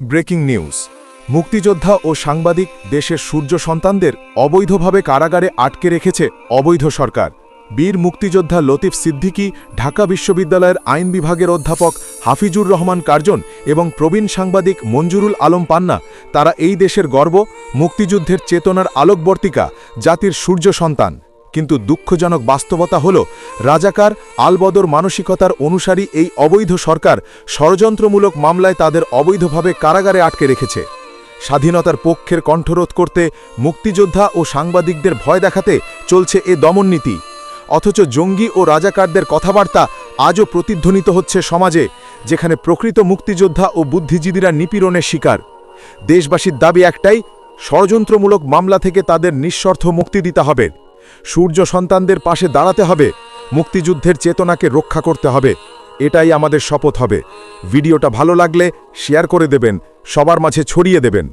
Breaking news. মুক্তিযোদ্ধা ও সাংবাদিক দেশের সূর্য সন্তানদের অবৈধভাবে কারাগারে আটকে রেখেছে অবৈধ সরকার। বীর মুক্তিযোদ্ধা লতিফ সিদ্দিকী ঢাকা বিশ্ববিদ্যালয়ের আইন বিভাগের অধ্যাপক হাফিজুর রহমান কার্জন এবং প্রবীণ সাংবাদিক মঞ্জুরুল আলম পান্না, তারা এই দেশের গর্ব, মুক্তিযুদ্ধের চেতনার আলোকবর্তিকা, জাতির সূর্য সন্তান। কিন্তু দুঃখজনক বাস্তবতা হল, রাজাকার আলবদর মানসিকতার অনুসারী এই অবৈধ সরকার ষড়যন্ত্রমূলক মামলায় তাদের অবৈধভাবে কারাগারে আটকে রেখেছে। স্বাধীনতার পক্ষের কণ্ঠরোধ করতে মুক্তিযোদ্ধা ও সাংবাদিকদের ভয় দেখাতে চলছে এ দমননীতি। অথচ জঙ্গি ও রাজাকারদের কথাবার্তা আজও প্রতিধ্বনিত হচ্ছে সমাজে, যেখানে প্রকৃত মুক্তিযোদ্ধা ও বুদ্ধিজীবীরা নিপীড়নের শিকার। দেশবাসীর দাবি একটাই, ষড়যন্ত্রমূলক মামলা থেকে তাদের নিঃস্বার্থ মুক্তি দিতে হবে। সূর্য সন্তানদের পাশে দাঁড়াতে হবে। মুক্তিযুদ্ধের চেতনাকে রক্ষা করতে হবে। এটাই আমাদের শপথ হবে। ভিডিওটা ভালো লাগলে শেয়ার করে দেবেন। সবার মাঝে ছড়িয়ে দেবেন।